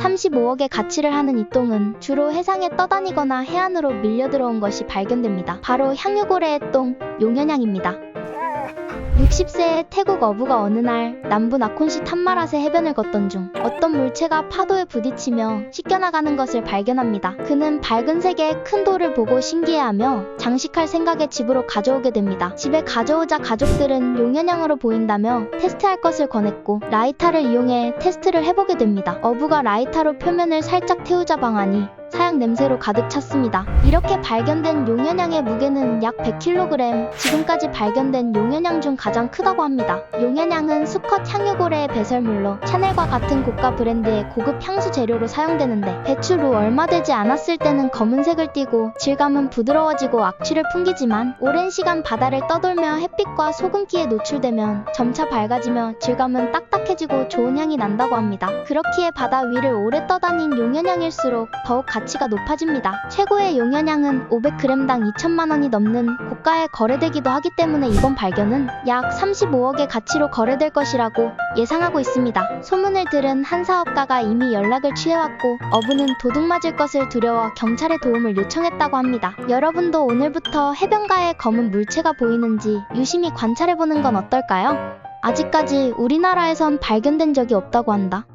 35억의 가치를 하는 이 똥은 주로 해상에 떠다니거나 해안으로 밀려 들어온 것이 발견됩니다. 바로 향유고래의 똥, 용현양입니다. 60세의 태국 어부가 어느 날 남부 나콘시 탐마라세 해변을 걷던 중 어떤 물체가 파도에 부딪히며 씻겨나가는 것을 발견합니다. 그는 밝은 색의 큰 돌을 보고 신기해하며 장식할 생각에 집으로 가져오게 됩니다. 집에 가져오자 가족들은 용연양으로 보인다며 테스트할 것을 권했고 라이터를 이용해 테스트를 해보게 됩니다. 어부가 라이터로 표면을 살짝 태우자 방안이 사양 냄새로 가득 찼습니다. 이렇게 발견된 용연양의 무게는 약 100kg, 지금까지 발견된 용연양 중 가장 크다고 합니다. 용연양은 수컷 향유고래의 배설물로 샤넬과 같은 고가 브랜드의 고급 향수 재료로 사용되는데 배출 후 얼마 되지 않았을 때는 검은색을 띠고 질감은 부드러워지고 악취를 풍기지만 오랜 시간 바다를 떠돌며 햇빛과 소금기에 노출되면 점차 밝아지며 질감은 딱 딱해지고 좋은 향이 난다고 합니다. 그렇기에 바다 위를 오래 떠다닌 용연양일수록 더욱 가치가 높아집니다. 최고의 용연양은 500g당 2천만 원이 넘는 고가에 거래되기도 하기 때문에 이번 발견은 약 35억의 가치로 거래될 것이라고 예상하고 있습니다. 소문을 들은 한 사업가가 이미 연락을 취해왔고 어부는 도둑 맞을 것을 두려워 경찰의 도움을 요청했다고 합니다. 여러분도 오늘부터 해변가에 검은 물체가 보이는지 유심히 관찰해보는 건 어떨까요? 아직까지 우리나라에선 발견된 적이 없다고 한다.